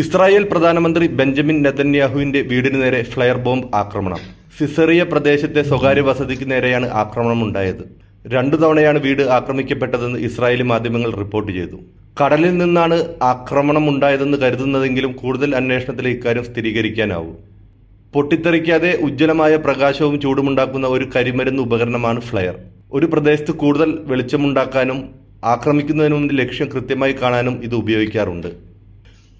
Israel പ്രധാനമന്ത്രി Benjamin നെതന്യാഹുവിന്റെ വീടിന് നേരെ ഫ്ലയർ ബോംബ് ആക്രമണം. സിസറിയ പ്രദേശത്തെ സ്വകാര്യ വസതിക്ക് നേരെയാണ് ആക്രമണം ഉണ്ടായത് രണ്ടു തവണയാണ് വീട് ആക്രമിക്കപ്പെട്ടതെന്ന് ഇസ്രായേലി മാധ്യമങ്ങൾ റിപ്പോർട്ട് ചെയ്തു. കടലിൽ നിന്നാണ് ആക്രമണം ഉണ്ടായതെന്ന് കരുതുന്നതെങ്കിലും കൂടുതൽ അന്വേഷണത്തിൽ ഇക്കാര്യം സ്ഥിരീകരിക്കാനാവും. പൊട്ടിത്തെറിക്കാതെ ഉജ്ജ്വലമായ പ്രകാശവും ചൂടുമുണ്ടാക്കുന്ന ഒരു കരിമരുന്ന് ഉപകരണമാണ് ഫ്ലയർ. ഒരു പ്രദേശത്ത് കൂടുതൽ വെളിച്ചമുണ്ടാക്കാനും ആക്രമിക്കുന്നതിന് മുമ്പ് ലക്ഷ്യം കൃത്യമായി കാണാനും ഇത് ഉപയോഗിക്കാറുണ്ട്.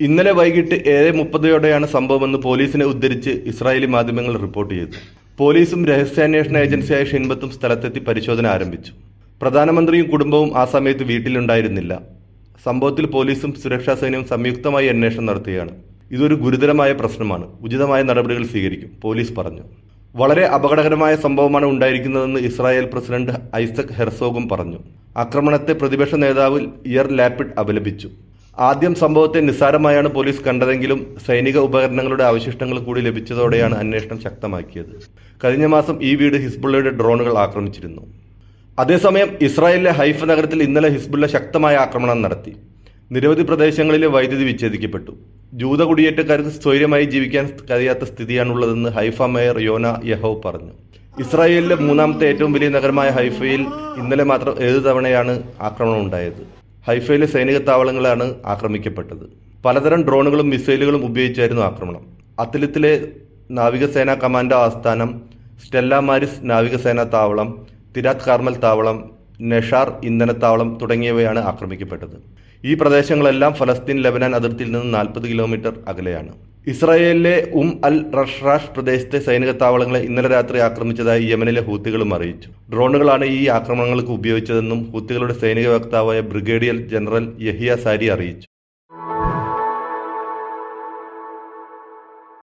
ഇന്നലെ വൈകിട്ട് ഏഴ് മുപ്പതോടെയാണ് സംഭവമെന്ന് പോലീസിനെ ഉദ്ധരിച്ച് ഇസ്രായേലി മാധ്യമങ്ങൾ റിപ്പോർട്ട് ചെയ്തു പോലീസും രഹസ്യാന്വേഷണ ഏജൻസിയായ ഷിൻബത്തും സ്ഥലത്തെത്തി പരിശോധന ആരംഭിച്ചു. പ്രധാനമന്ത്രിയും കുടുംബവും ആ സമയത്ത് വീട്ടിലുണ്ടായിരുന്നില്ല. സംഭവത്തിൽ പോലീസും സുരക്ഷാ സേനയും സംയുക്തമായി അന്വേഷണം നടത്തുകയാണ്. ഇതൊരു ഗുരുതരമായ പ്രശ്നമാണ്. ഉചിതമായ നടപടികൾ സ്വീകരിക്കും പോലീസ് പറഞ്ഞു. വളരെ അപകടകരമായ സംഭവമാണ് ഉണ്ടായിരിക്കുന്നതെന്ന് ഇസ്രായേൽ പ്രസിഡന്റ് ഐസക് ഹെർസോഗും പറഞ്ഞു. ആക്രമണത്തെ പ്രതിപക്ഷ നേതാവ് ഇയർ ലാപ്പിഡ് അപലപിച്ചു. ആദ്യം സംഭവത്തെ നിസ്സാരമായാണ് പോലീസ് കണ്ടതെങ്കിലും സൈനിക ഉപകരണങ്ങളുടെ അവശിഷ്ടങ്ങൾ കൂടി ലഭിച്ചതോടെയാണ് അന്വേഷണം ശക്തമാക്കിയത്. കഴിഞ്ഞ മാസം ഈ വീട് ഹിസ്ബുള്ളയുടെ ഡ്രോണുകൾ ആക്രമിച്ചിരുന്നു. അതേസമയം ഇസ്രായേലിലെ ഹൈഫ നഗരത്തിൽ ഇന്നലെ ഹിസ്ബുള്ള ശക്തമായ ആക്രമണം നടത്തി. നിരവധി പ്രദേശങ്ങളിലെ വൈദ്യുതി വിച്ഛേദിക്കപ്പെട്ടു. ജൂത കുടിയേറ്റക്കാർക്ക് സ്വൈര്യമായി ജീവിക്കാൻ കഴിയാത്ത സ്ഥിതിയാണുള്ളതെന്ന് ഹൈഫ മേയർ യോന യഹോ പറഞ്ഞു. ഇസ്രായേലിലെ മൂന്നാമത്തെ ഏറ്റവും വലിയ നഗരമായ ഹൈഫയിൽ ഇന്നലെ മാത്രം ഏഴ് തവണയാണ് ആക്രമണം ഉണ്ടായത്. ഹൈഫയിലെ സൈനിക താവളങ്ങളാണ് ആക്രമിക്കപ്പെട്ടത്. പലതരം ഡ്രോണുകളും മിസൈലുകളും ഉപയോഗിച്ചായിരുന്നു ആക്രമണം. അത്ലത്തിലെ നാവികസേനാ കമാൻഡോ ആസ്ഥാനം സ്റ്റെല്ല മാരിസ് നാവികസേനാ താവളം തിരാത് കാർമൽ താവളം നെഷാർ ഇന്ധനത്താവളം തുടങ്ങിയവയാണ് ആക്രമിക്കപ്പെട്ടത്. ഈ പ്രദേശങ്ങളെല്ലാം ഫലസ്തീൻ ലബനാൻ അതിർത്തിയിൽ നിന്ന് നാൽപ്പത് കിലോമീറ്റർ അകലെയാണ്. ഇസ്രായേലിലെ ഉം അൽ റഷ്റാഷ് പ്രദേശത്തെ സൈനിക താവളങ്ങളെ ഇന്നലെ രാത്രി ആക്രമിച്ചതായി യമനിലെ ഹൂത്തികളും അറിയിച്ചു. ഡ്രോണുകളാണ് ഈ ആക്രമണങ്ങൾക്ക് ഉപയോഗിച്ചതെന്നും ഹൂത്തികളുടെ സൈനിക വക്താവായ ബ്രിഗേഡിയർ ജനറൽ യഹിയ സാരി അറിയിച്ചു.